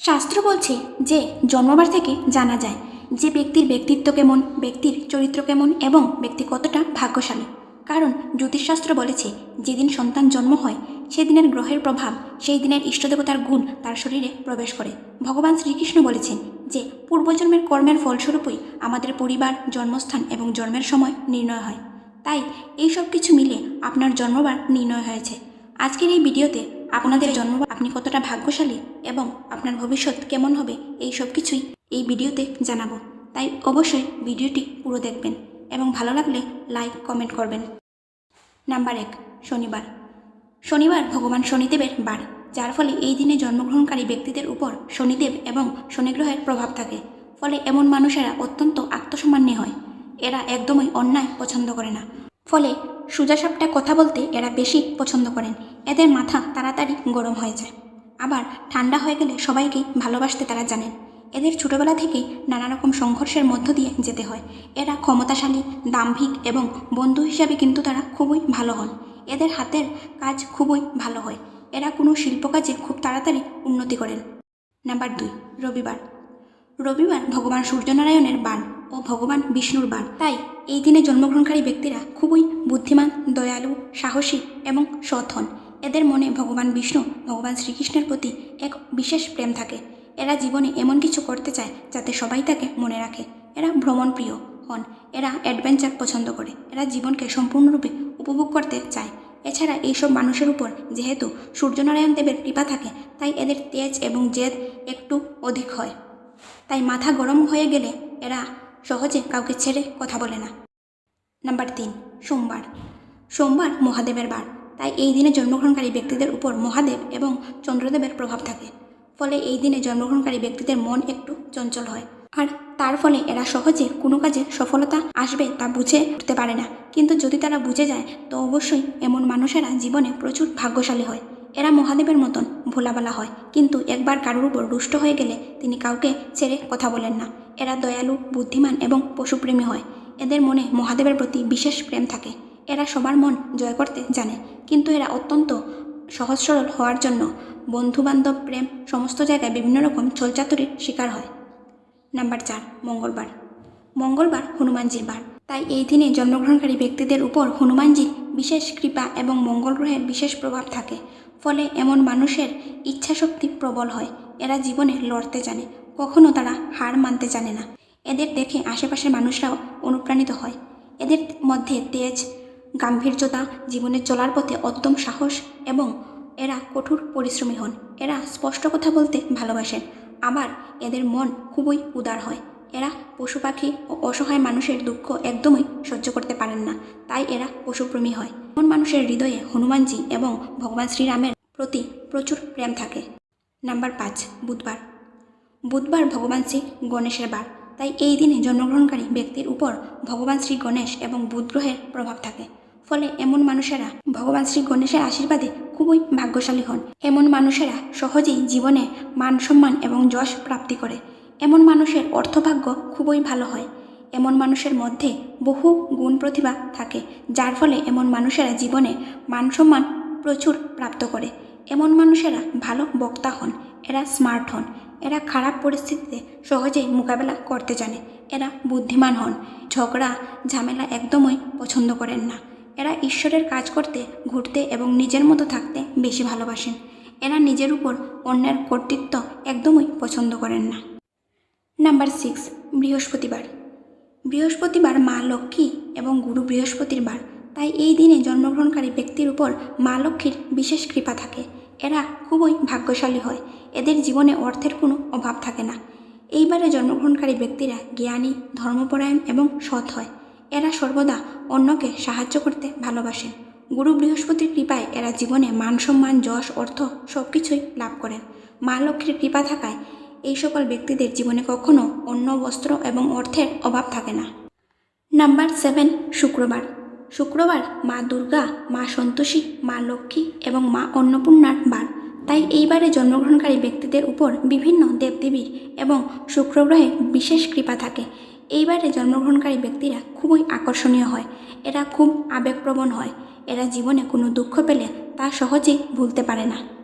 শাস্ত্র বলছে যে, জন্মবার থেকে জানা যায় যে ব্যক্তির ব্যক্তিত্ব কেমন, ব্যক্তির চরিত্র কেমন এবং ব্যক্তি কতটা ভাগ্যশালী। কারণ জ্যোতিষশাস্ত্র বলেছে, যেদিন সন্তান জন্ম হয়, সেদিনের গ্রহের প্রভাব, সেই দিনের ইষ্টদেবতার গুণ তার শরীরে প্রবেশ করে। ভগবান শ্রীকৃষ্ণ বলেছেন যে, পূর্বজন্মের কর্মের ফলস্বরূপই আমাদের পরিবার, জন্মস্থান এবং জন্মের সময় নির্ণয় হয়। তাই, এই সব কিছু মিলে আপনার জন্মবার নির্ণয় হয়েছে। আজকের এই ভিডিওতে আপনাদের জন্ম আপনি কতটা ভাগ্যশালী এবং আপনার ভবিষ্যৎ কেমন হবে এই সব কিছুই এই ভিডিওতে জানাব। তাই অবশ্যই ভিডিওটি পুরো দেখবেন এবং ভালো লাগলে লাইক, কমেন্ট করবেন। নাম্বার এক, শনিবার। শনিবার ভগবান শনিদেবের বার, যার ফলে এই দিনে জন্মগ্রহণকারী ব্যক্তিদের উপর শনিদেব এবং শনিগ্রহের প্রভাব থাকে। ফলে এমন মানুষেরা অত্যন্ত আত্মসম্মানী হয়। এরা একদমই অন্যায় পছন্দ করে না। ফলে সোজাসাপটা কথা বলতে এরা বেশি পছন্দ করেন। এদের মাথা তাড়াতাড়ি গরম হয়ে যায়। আবার ঠান্ডা হয়ে গেলে সবাইকেই ভালোবাসতে তারা জানেন। এদের ছোটোবেলা থেকেই নানা রকম সংঘর্ষের মধ্য দিয়ে যেতে হয়। এরা ক্ষমতাশালী, দাম্ভিক এবং বন্ধু হিসাবে কিন্তু তারা খুবই ভালো হন। এদের হাতের কাজ খুবই ভালো হয়। এরা কোনো শিল্প কাজে খুব তাড়াতাড়ি উন্নতি করেন। নাম্বার দুই, রবিবার। রবিবার ভগবান সূর্যনারায়ণের বান। ও ভগবান বিষ্ণুর বান তাই এই দিনে জন্মগ্রহণকারী ব্যক্তিরা খুবই বুদ্ধিমান, দয়ালু, সাহসী এবং সৎ হন। এদের মনে ভগবান বিষ্ণু, ভগবান শ্রীকৃষ্ণের প্রতি এক বিশেষ প্রেম থাকে। এরা জীবনে এমন কিছু করতে চায় যাতে সবাই তাকে মনে রাখে। এরা ভ্রমণপ্রিয় হন। এরা অ্যাডভেঞ্চার পছন্দ করে। এরা জীবনকে সম্পূর্ণরূপে উপভোগ করতে চায়। এছাড়া এইসব মানুষের উপর যেহেতু সূর্যনারায়ণ দেবের কৃপা থাকে, তাই এদের তেজ এবং জেদ একটু অধিক হয়। তাই মাথা গরম হয়ে গেলে এরা সহজে কাউকে ছেড়ে কথা বলে না। নাম্বার তিন, সোমবার। সোমবার মহাদেবের বার। তাই এই দিনে জন্মগ্রহণকারী ব্যক্তিদের উপর মহাদেব এবং চন্দ্রদেবের প্রভাব থাকে। ফলে এই দিনে জন্মগ্রহণকারী ব্যক্তিদের মন একটু চঞ্চল হয়। আর তার ফলে এরা সহজে কোনো কাজে সফলতা আসবে তা বুঝে উঠতে পারে না। কিন্তু যদি তারা বুঝে যায়, তো অবশ্যই এমন মানুষেরা জীবনে প্রচুর ভাগ্যশালী হয়। এরা মহাদেবের মতন ভোলাবালা হয়। কিন্তু একবার কারুর উপর রুষ্ট হয়ে গেলে তিনি কাউকে ছেড়ে কথা বলেন না। এরা দয়ালু, বুদ্ধিমান এবং পশুপ্রেমী হয়। এদের মনে মহাদেবের প্রতি বিশেষ প্রেম থাকে। এরা সবার মন জয় করতে জানে। কিন্তু এরা অত্যন্ত সহজ সরল হওয়ার জন্য বন্ধুবান্ধব, প্রেম, সমস্ত জায়গায় বিভিন্ন রকম ছলচাতুরির শিকার হয়। নাম্বার চার, মঙ্গলবার। মঙ্গলবার হনুমানজির বার। তাই এই দিনে জন্মগ্রহণকারী ব্যক্তিদের উপর হনুমানজির বিশেষ কৃপা এবং মঙ্গল গ্রহের বিশেষ প্রভাব থাকে। ফলে এমন মানুষের ইচ্ছাশক্তি প্রবল হয়। এরা জীবনে লড়তে জানে, কখনো তারা হার মানতে জানে না। এদের দেখে আশেপাশের মানুষরাও অনুপ্রাণিত হয়। এদের মধ্যে তেজ, গাম্ভীর্যতা, জীবনে চলার পথে অদ্যম সাহস এবং এরা কঠোর পরিশ্রমী হন। এরা স্পষ্ট কথা বলতে ভালোবাসেন। আবার এদের মন খুবই উদার হয়। এরা পশু পাখি ও অসহায় মানুষের দুঃখ একদমই সহ্য করতে পারেন না। তাই এরা পশুপ্রেমী হয়। এমন মানুষের হৃদয়ে হনুমানজি এবং ভগবান শ্রীরামের প্রতি প্রচুর প্রেম থাকে। নাম্বার পাঁচ, বুধবার। বুধবার ভগবান শ্রী গণেশের বার। তাই এই দিনে জন্মগ্রহণকারী ব্যক্তির উপর ভগবান শ্রী গণেশ এবং বুধ গ্রহের প্রভাব থাকে। ফলে এমন মানুষেরা ভগবান শ্রী গণেশের আশীর্বাদে খুবই ভাগ্যশালী হন। এমন মানুষেরা সহজেই জীবনে মান সম্মান এবং যশ প্রাপ্তি করে। এমন মানুষের অর্থভাগ্য খুবই ভালো হয়। এমন মানুষের মধ্যে বহু গুণ প্রতিভা থাকে, যার ফলে এমন মানুষেরা জীবনে মান সম্মান প্রচুর প্রাপ্ত করে। এমন মানুষেরা ভালো বক্তা হন, এরা স্মার্ট হন, এরা খারাপ পরিস্থিতিতে সহজেই মোকাবেলা করতে জানে, এরা বুদ্ধিমান হন, ঝগড়া, ঝামেলা একদমই পছন্দ করেন না। এরা ঈশ্বরের কাজ করতে, ঘুরতে এবং নিজের মতো থাকতে বেশি ভালোবাসেন। এরা নিজের উপর অন্যের কর্তৃত্ব একদমই পছন্দ করেন না। নাম্বার সিক্স, বৃহস্পতিবার। বৃহস্পতিবার মা লক্ষ্মী এবং গুরু বৃহস্পতির বার। তাই এই দিনে জন্মগ্রহণকারী ব্যক্তির উপর মা লক্ষ্মীর বিশেষ কৃপা থাকে। এরা খুবই ভাগ্যশালী হয়। এদের জীবনে অর্থের কোনো অভাব থাকে না। এইবারে জন্মগ্রহণকারী ব্যক্তিরা জ্ঞানী, ধর্মপরায়ণ এবং সৎ হয়। এরা সর্বদা অন্যকে সাহায্য করতে ভালোবাসেন। গুরু বৃহস্পতির কৃপায় এরা জীবনে মান সম্মান, যশ, অর্থ সব কিছুই লাভ করেন। মা লক্ষ্মীর কৃপা থাকায় এই সকল ব্যক্তিদের জীবনে কখনো অন্য বস্ত্র এবং অর্থের অভাব থাকে না। নাম্বার সেভেন, শুক্রবার। শুক্রবার মা দুর্গা, মা সন্তোষী, মা লক্ষ্মী এবং মা অন্নপূর্ণার বার। তাই এইবারে জন্মগ্রহণকারী ব্যক্তিদের উপর বিভিন্ন দেবদেবীর এবং শুক্রগ্রহে বিশেষ কৃপা থাকে। এইবারে জন্মগ্রহণকারী ব্যক্তিরা খুবই আকর্ষণীয় হয়। এরা খুব আবেগপ্রবণ হয়। এরা জীবনে কোনো দুঃখ পেলে তা সহজেই ভুলতে পারে না।